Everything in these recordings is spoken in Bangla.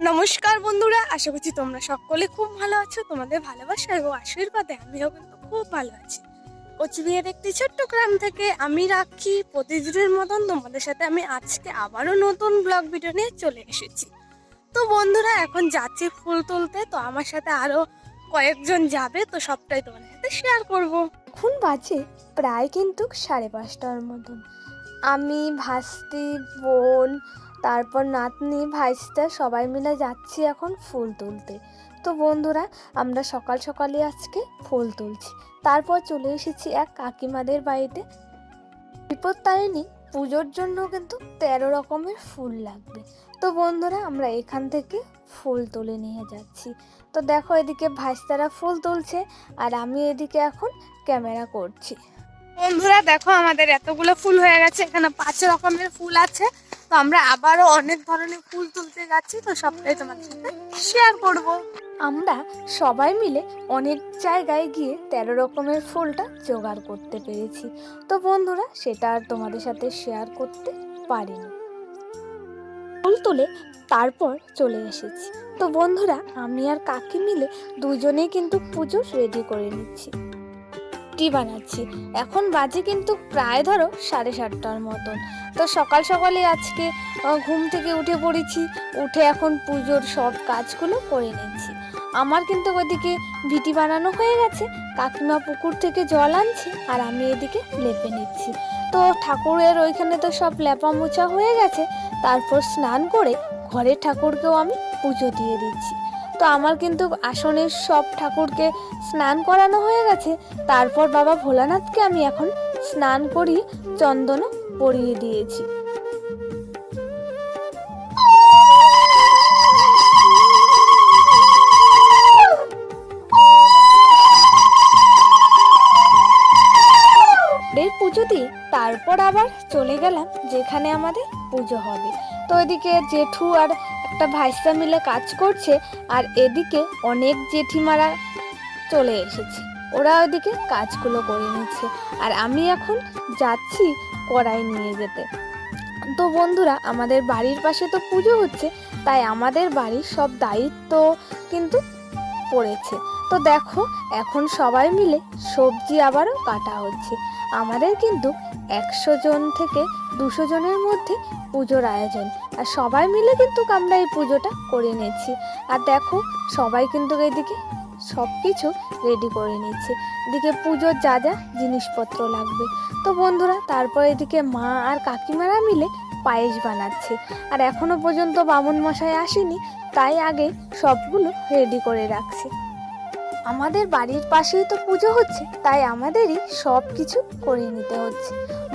নমস্কার বন্ধুরা, আশা করছি তোমরা সকলে খুব ভালো আছো, তোমাদের ভালোবাসা এবং আশীর্বাদে আমিও কিন্তু খুব ভালো আছি। কোচবিহার একটি ছোট্ট গ্রাম থেকে আমি রাখি, প্রতিদিনের মতন তোমাদের সাথে আমি আজকে আবারও নতুন ব্লগ ভিডিও নিয়ে চলে এসেছি। তো বন্ধুরা, এখন যাচ্ছি ফুল তুলতে, তো আমার সাথে আরও কয়েকজন যাবে, তো সবটাই তোমাদের সাথে শেয়ার করব। এখন বাজে প্রায় কিন্তু সাড়ে পাঁচটার মতন। আমি, ভাস্তি, বোন তারপর নাতনি, ভাইস্তা সবাই মিলে যাচ্ছি এখন ফুল তুলতে। তো বন্ধুরা, আমরা সকাল সকালে আজকে ফুল তুলছি। তারপর চলে এসেছি এক কাকিমাদের বাড়িতে। বিপদ বিপত্তারিণী পুজোর জন্য কিন্তু তেরো রকমের ফুল লাগবে। তো বন্ধুরা, আমরা এখান থেকে ফুল তুলে নিয়ে যাচ্ছি। তো দেখো এদিকে ভাইস্তারা ফুল তুলছে আর আমি এদিকে এখন ক্যামেরা করছি। বন্ধুরা, দেখো আমাদের এতগুলো ফুল হয়ে গেছে। এখানে পাঁচ রকমের ফুল আছে। তো আমরা আবারও অনেক ধরনের ফুল তুলতে যাচ্ছি। তো সবটাই তোমাদের সাথে শেয়ার করব। আমরা সবাই মিলে অনেক জায়গায় গিয়ে তেরো রকমের ফুলটা জোগাড় করতে পেরেছি। তো বন্ধুরা, সেটা আর তোমাদের সাথে শেয়ার করতে পারিনি। ফুল তুলে তারপর চলে এসেছি। তো বন্ধুরা, আমি আর কাকি মিলে দুজনেই কিন্তু পুজো রেডি করে নিচ্ছি। রুটি বানাচ্ছি। এখন বাজে কিন্তু প্রায় ধরো সাড়ে সাতটার মতন। তো সকাল সকালে আজকে ঘুম থেকে উঠে পড়েছি, উঠে এখন পুজোর সব কাজগুলো করে নিচ্ছি। আমার কিন্তু ওইদিকে ভিটি বানানো হয়ে গেছে, কাকিমা পুকুর থেকে জল আনছে আর আমি এদিকে লেপে নিচ্ছি। তো ঠাকুরের ওইখানে তো সব লেপা মোছা হয়ে গেছে, তারপর স্নান করে ঘরের ঠাকুরকেও আমি পুজো দিয়ে দিচ্ছি। তো আমার কিন্তু আসনের সব ঠাকুরকে স্নান করানো হয়ে গেছে। তারপর বাবা ভোলানাথকে আমি এখন স্নান করিয়ে চন্দনও পরিয়ে দিয়েছি। তারপর আবার চলে গেলাম, যেখানে আমাদের পুজো হবে। তো এদিকে জেঠু আর একটা ভাইসা মিলে কাজ করছে আর এদিকে অনেক জেঠিমারা চলে এসেছে। ওরা ওদিকে কাজগুলো করে নিচ্ছে। আর আমি এখন যাচ্ছি কড়াই নিয়ে যেতে। তো বন্ধুরা, আমাদের বাড়ির পাশে তো পুজো হচ্ছে, তাই আমাদের বাড়ির সব দায়িত্ব কিন্তু পড়েছে। তো দেখো, এখন সবাই মিলে সবজি আবারও কাটা হচ্ছে। আমাদের কিন্তু একশো জন থেকে দুশো জনের মধ্যে পুজোর আয়োজন। আর সবাই মিলে কিন্তু আমরা এই পুজোটা করে নিচ্ছি আর দেখো, সবাই কিন্তু এদিকে সব কিছু রেডি করে নিচ্ছে এদিকে পুজোর যা যা জিনিসপত্র লাগবে। তো বন্ধুরা, তারপর এদিকে মা আর কাকিমারা মিলে পায়েস বানাচ্ছে। আর এখনও পর্যন্ত বামুন মশাই আসেনি, তাই আগে সবগুলো রেডি করে রাখছে। আমাদের বাড়ির পাশেই তো পুজো হচ্ছে, তাই আমাদেরই সব কিছু করে নিতে হচ্ছে।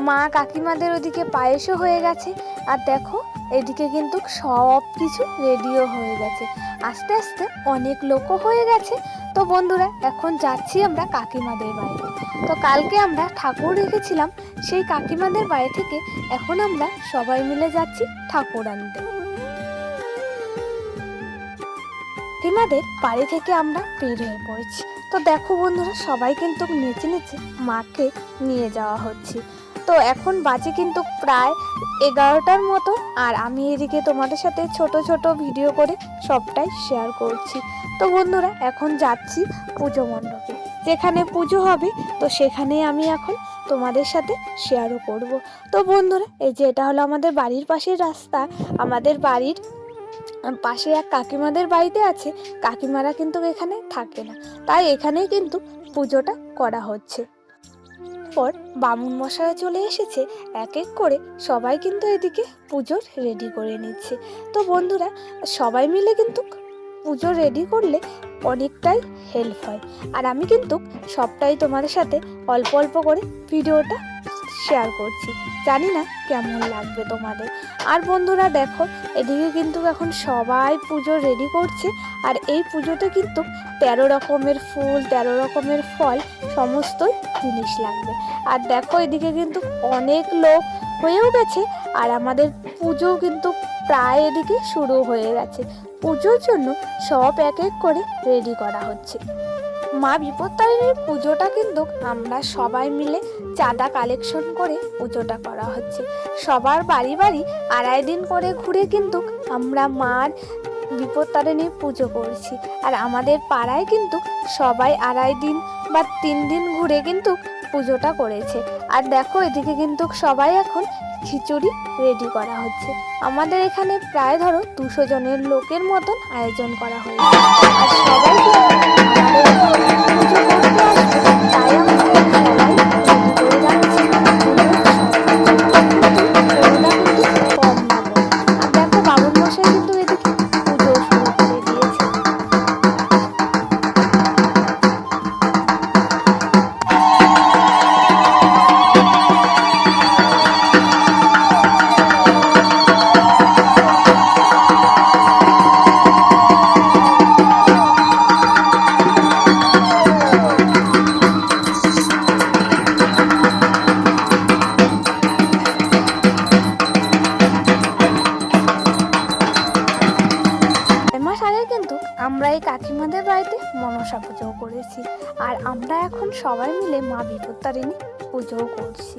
মা কাকিমাদের ওদিকে পায়েসও হয়ে গেছে। আর দেখো এদিকে কিন্তু সব কিছু রেডিও হয়ে গেছে। আস্তে আস্তে অনেক লোকও হয়ে গেছে। তো বন্ধুরা, এখন যাচ্ছি আমরা কাকিমাদের বাড়িতে। তো কালকে আমরা ঠাকুর রেখেছিলাম সেই কাকিমাদের বাড়ি থেকে এখন আমরা সবাই মিলে যাচ্ছি ঠাকুর আনতে। কাকিমাদের বাড়ি থেকে আমরা বের হয়ে পড়েছি। তো দেখো বন্ধুরা, সবাই কিন্তু নেচে নেচে মাকে নিয়ে যাওয়া হচ্ছে। তো এখন বাজে কিন্তু প্রায় এগারোটার মতো। আর আমি এদিকে তোমাদের সাথে ছোট ছোট ভিডিও করে সবটাই শেয়ার করছি। তো বন্ধুরা, এখন যাচ্ছি পুজো মণ্ডপে। যেখানে পুজো হবে, তো সেখানে আমি এখন তোমাদের সাথে শেয়ারও করব। তো বন্ধুরা, এই যে এটা হলো আমাদের বাড়ির পাশের রাস্তা। আমাদের বাড়ির পাশে এক কাকিমাদের বাড়িতে আছে। কাকিমারা কিন্তু এখানে থাকে না। তাই এখানেই কিন্তু পুজোটা করা হচ্ছে। পর বামুন মশারা চলে এসেছে, এক এক করে সবাই কিন্তু এদিকে পুজোর রেডি করে নিচ্ছে। তো বন্ধুরা, সবাই মিলে কিন্তু পুজো রেডি করলে অনেকটাই হেল্প হয়। আর আমি কিন্তু সবটাই তোমাদের সাথে অল্প অল্প করে ভিডিওটা শেয়ার করছি। জানি না কেমন লাগবে তোমাদের। আর বন্ধুরা দেখো, এদিকে কিন্তু এখন সবাই পুজো রেডি করছে। আর এই পুজোতে কিন্তু তেরো রকমের ফুল, তেরো রকমের ফল, সমস্তই জিনিস লাগবে। আর দেখো, এদিকে কিন্তু অনেক লোক হয়েও গেছে। আর আমাদের পুজো কিন্তু প্রায় এদিকে শুরু হয়ে গেছে। পুজোর জন্য সব এক এক করে রেডি করা হচ্ছে। মা বিপত্তারিণীর পুজোটা কিন্তু আমরা সবাই মিলে চাঁদা কালেকশন করে পুজোটা করা হচ্ছে। সবার বাড়ি বাড়ি আড়াই দিন করে ঘুরে কিন্তু আমরা মার বিপত্তারিণীর পুজো করছি। আর আমাদের পাড়ায় কিন্তু সবাই আড়াই দিন বা তিন দিন ঘুরে কিন্তু পুজোটা করেছে। আর দেখো, এদিকে কিন্তু সবাই এখন খিচুড়ি রেডি করা হচ্ছে। আমাদের এখানে প্রায় ধরো দুশো জনের লোকের মতন আয়োজন করা হয়েছে। আর সবাই তাই বিপত্তারিণী পুজোও করছি।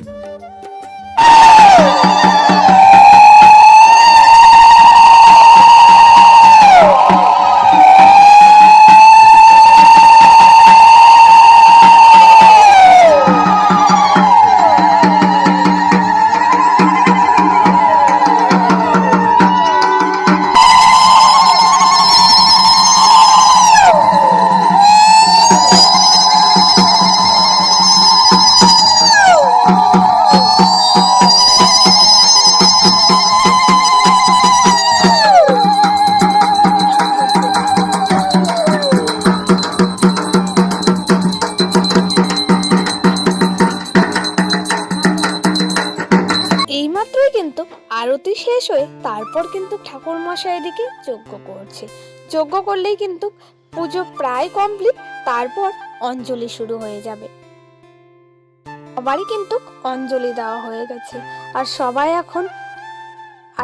শেষ হয়ে তারপর কিন্তু ঠাকুর মশাই এদিকে যজ্ঞ করছে। যজ্ঞ করলেই কিন্তু পুজো প্রায় কমপ্লিট তারপর অঞ্জলি শুরু হয়ে যাবে। সবারই কিন্তু অঞ্জলি দেওয়া হয়ে গেছে। আর সবাই এখন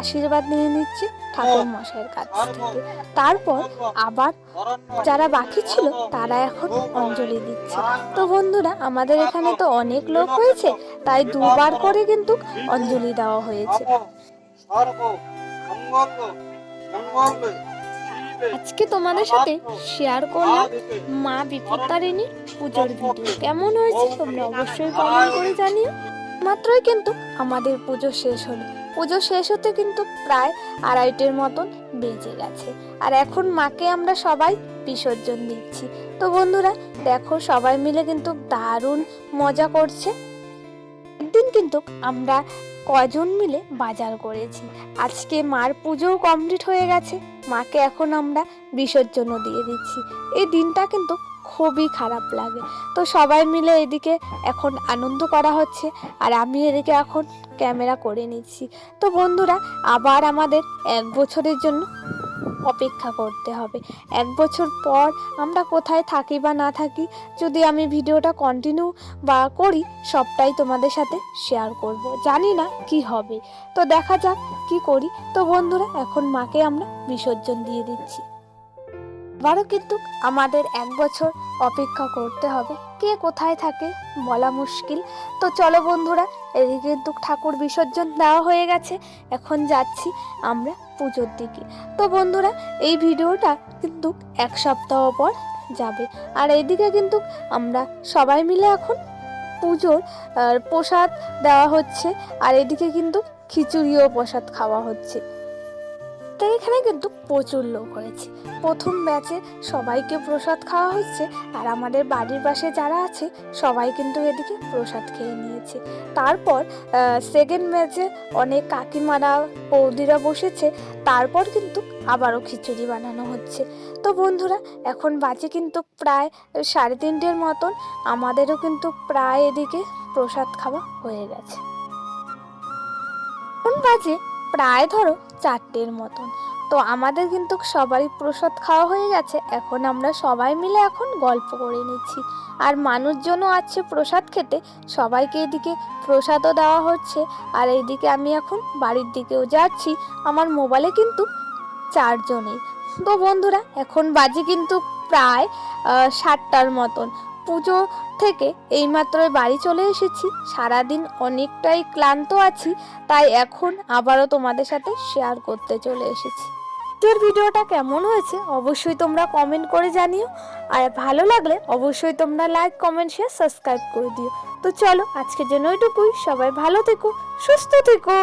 আশীর্বাদ নিয়ে নিচ্ছে ঠাকুর মশাইয়ের কাছ থেকে। তারপর আবার যারা বাকি ছিল তারা এখন অঞ্জলি দিচ্ছে। তো বন্ধুরা আমাদের এখানে তো অনেক লোক হয়েছে তাই দুবার করে কিন্তু অঞ্জলি দেওয়া হয়েছে। আজকে তোমাদের সাথে শেয়ার করলাম মা বিপত্তারিণী পুজোর ভিডিও কেমন হয়েছে? তোমরা অবশ্যই কমেন্ট করে জানিও। মাত্রই কিন্তু আমাদের পুজো শেষ হলো। পুজো শেষ হতে কিন্তু প্রায় আড়াইটের মতন বেজে গেছে। আর এখন মাকে আমরা সবাই বিসর্জন দিচ্ছি। তো বন্ধুরা দেখো সবাই মিলে কিন্তু দারুণ মজা করছে। একদিন কিন্তু আমরা কজন মিলে বাজার করেছি। আজকে মার পুজোও কমপ্লিট হয়ে গেছে, মাকে এখন আমরা বিসর্জনও দিয়ে দিচ্ছি। এই দিনটা কিন্তু খুবই খারাপ লাগে। তো সবাই মিলে এদিকে এখন আনন্দ করা হচ্ছে, আর আমি এদিকে এখন ক্যামেরা করে নিচ্ছি। তো বন্ধুরা, আবার আমাদের এক বছরের জন্য অপেক্ষা করতে হবে। এক বছর পর আমরা কোথায় থাকি বা না থাকি, যদি আমি ভিডিওটা কন্টিনিউ বা করি, সবটাই তোমাদের সাথে শেয়ার করব। জানি না কি হবে। তো দেখা যাক কি করি। তো বন্ধুরা, এখন মাকে আমরা বিসর্জন দিয়ে দিচ্ছি। আবারও কিন্তু আমাদের এক বছর অপেক্ষা করতে হবে। কে কোথায় থাকে বলা মুশকিল। তো চলো বন্ধুরা, এদিকে কিন্তু ঠাকুর বিসর্জন দেওয়া হয়ে গেছে। এখন যাচ্ছি আমরা পুজোর দিকে। তো বন্ধুরা, এই ভিডিওটা কিন্তু এক সপ্তাহ পর যাবে। আর এইদিকে কিন্তু আমরা সবাই মিলে এখন পুজোর প্রসাদ দেওয়া হচ্ছে। আর এদিকে কিন্তু খিচুড়িও প্রসাদ খাওয়া হচ্ছে। তো এখানে কিন্তু প্রচুর লোক হয়েছে। প্রথম ব্যাচে সবাইকে প্রসাদ খাওয়া হচ্ছে আর আমাদের বাড়ির পাশে যারা আছে সবাই কিন্তু এদিকে প্রসাদ খেয়ে নিয়েছে। তারপর সেকেন্ড ব্যাচে অনেক কাকিমারা, বৌদিরা বসেছে, তারপর কিন্তু আবারও খিচুড়ি বানানো হচ্ছে। তো বন্ধুরা, এখন বাজে কিন্তু প্রায় সাড়ে তিনটের মতন, আমাদেরও কিন্তু প্রায় এদিকে প্রসাদ খাওয়া হয়ে গেছে। বাজে প্রায় ধরো চারটের মতন। তো আমাদের কিন্তু সবারই প্রসাদ খাওয়া হয়ে গেছে। এখন আমরা সবাই মিলে এখন গল্প করে নিচ্ছি। আর মানুষজনও আছে প্রসাদ খেতে। সবাইকে এদিকে প্রসাদও দেওয়া হচ্ছে। আর এইদিকে আমি এখন বাড়ির দিকেও যাচ্ছি। আমার মোবাইলে কিন্তু চারজনেই। তো বন্ধুরা, এখন বাজে কিন্তু প্রায় সাতটার মতন। পুজো থেকে এইমাত্রই বাড়ি চলে এসেছি। সারাদিন অনেকটাই ক্লান্ত আছি, তাই এখন আবারও তোমাদের সাথে শেয়ার করতে চলে এসেছি। আজকের ভিডিওটা কেমন হয়েছে অবশ্যই তোমরা কমেন্ট করে জানিও। আর ভালো লাগলে অবশ্যই তোমরা লাইক কমেন্ট শেয়ার সাবস্ক্রাইব করে দিও। তো চলো আজকের জন্য ওইটুকুই। সবাই ভালো থেকো, সুস্থ থেকো।